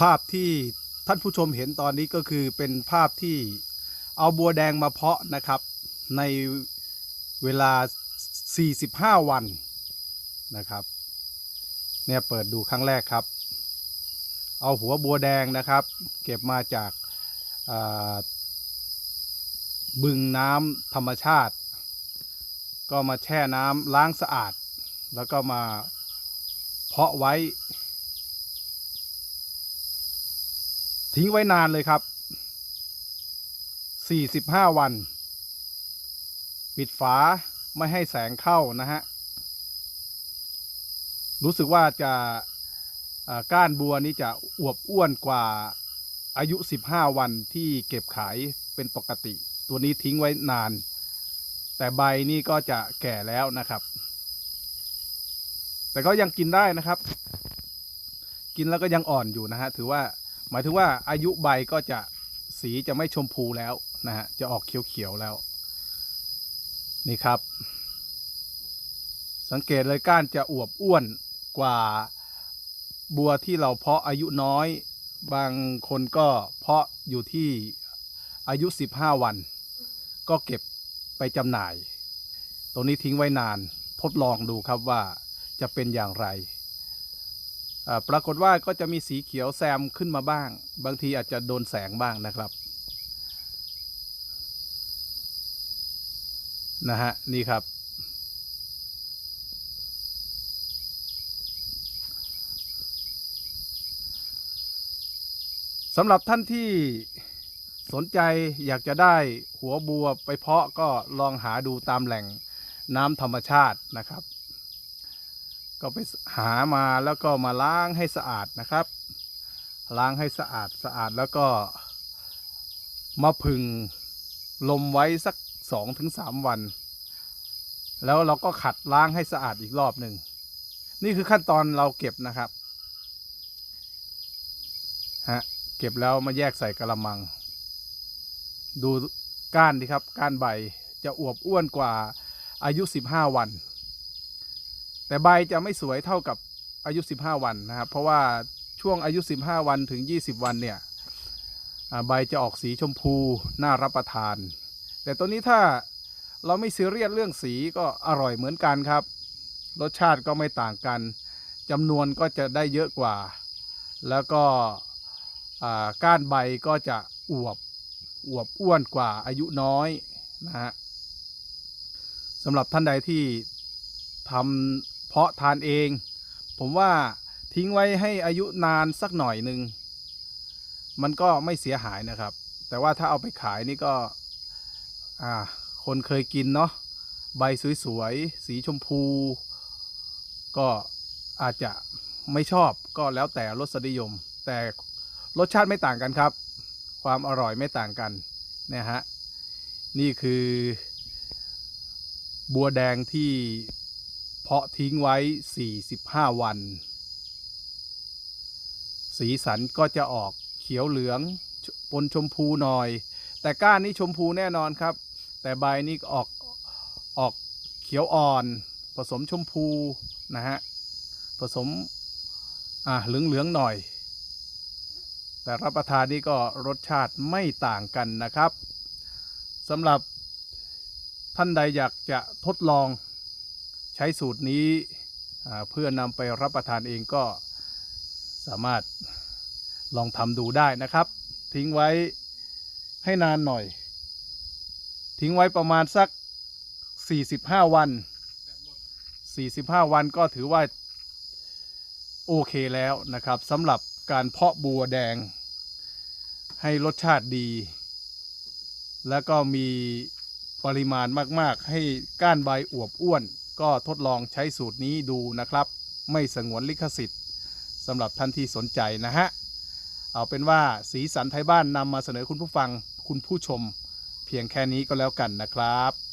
ภาพที่ท่านผู้ชมเห็นตอนนี้ก็คือเป็นภาพที่เอาบัวแดงมาเพาะนะครับในเวลา 45 วันนะครับ เนี่ยเปิดดูครั้งแรกครับ เอาหัวบัวแดงนะครับ เก็บมาจากาบึงน้ำธรรมชาติ ก็มาแช่น้ำล้างสะอาด แล้วก็มาเพาะไว้ ทิ้งไว้นานเลยครับ 45 วัน ปิดฝาไม่ให้แสงเข้านะฮะ รู้สึกว่าจะก้านบัวนี้จะอวบอ้วนกว่าอายุ 15 วันที่เก็บขายเป็นปกติ ตัวนี้ทิ้งไว้นาน แต่ใบนี่ก็จะแก่แล้วนะครับ แต่ก็ยังกินได้นะครับ กินแล้วก็ยังอ่อนอยู่นะฮะ ถือว่า หมายถึงว่าอายุใบก็จะสีจะไม่ชมพูแล้วนะฮะจะออกเขียวๆแล้ว นี่ครับ สังเกตเลยก้านจะอวบอ้วนกว่าบัวที่เราเพาะอายุน้อย บางคนก็เพาะอยู่ที่อายุ 15 วัน ก็เก็บไปจำหน่ายตัวนี้ทิ้งไว้นานทดลองดูครับว่าจะเป็นอย่างไร ปรากฏว่าก็จะมีสีเขียวแซมขึ้นมาบ้าง บางทีอาจจะโดนแสงบ้างนะครับนะฮะนี่ครับ สำหรับท่านที่สนใจอยากจะได้หัวบัวไปเพาะก็ลองหาดูตามแหล่งน้ำธรรมชาตินะครับ ก็ไปหามาแล้วก็มาล้างให้สะอาดนะครับ ล้างให้สะอาดสะอาดแล้วก็ มาผึ่งลมไว้สักสองถึงสามวัน แล้วเราก็ขัดล้างให้สะอาดอีกรอบหนึ่งนี่คือขั้นตอนเราเก็บนะครับฮะเก็บแล้วมาแยกใส่กระมัง ดูก้านดีครับ ก้านใบจะอวบอ้วนกว่าอายุ 15 วัน แต่ใบจะไม่สวยเท่ากับอายุ 15 วันนะครับ เพราะว่าช่วงอายุ 15 วันถึง 20 วันเนี่ยใบจะออกสีชมพูน่ารับประทาน แต่ตัวนี้ถ้าเราไม่ซีเรียสเรื่องสีก็อร่อยเหมือนกันครับ รสชาติก็ไม่ต่างกันจำนวนก็จะได้เยอะกว่า แล้วก็ก้านใบก็จะอวบอวบอ้วนกว่าอายุน้อยนะฮะสำหรับท่านใดที่ทำาะทานเอง ผมว่าทิ้งไว้ให้อายุนานสักหน่อยหนึ่งมันก็ไม่เสียหายนะครับ แต่ว่าถ้าเอาไปขายนี่ก็อ่าคนเคยกินเนาะใบสวยๆ สีชมพู ก็อาจจะไม่ชอบก็แล้วแต่รสนิยม แต่รสชาติไม่ต่างกันครับ ความอร่อยไม่ต่างกันนะฮะนี่คือ บัวแดงที่ เพาะทิ้งไว้ 45 วัน สีสันก็จะออกเขียวเหลืองปนชมพูหน่อย แต่ก้านนี่ชมพูแน่นอนครับ แต่ใบนี่ออกออกเขียวอ่อน ผสมชมพูนะฮะ ผสมอ่าเหลืองเหลืองหน่อย แต่รับประทานนี่ก็รสชาติไม่ต่างกันนะครับสำหรับท่านใดอยากจะทดลอง ใช้สูตรนี้เพื่อนำไปรับประทานเองก็สามารถลองทำดูได้นะครับ ทิ้งไว้ให้นานหน่อย ทิ้งไว้ประมาณสัก 45 วัน 45 วันก็ถือว่าโอเคแล้วนะครับสำหรับการเพาะบัวแดง ให้รสชาติดี แล้วก็มีปริมาณมาก ๆ ให้ก้านใบอวบอ้วน ก็ทดลองใช้สูตรนี้ดูนะครับ ไม่สงวนลิขสิทธิ์สำหรับท่านที่สนใจนะฮะ เอาเป็นว่าสีสันไทยบ้านนำมาเสนอคุณผู้ฟังคุณผู้ชม เพียงแค่นี้ก็แล้วกันนะครับ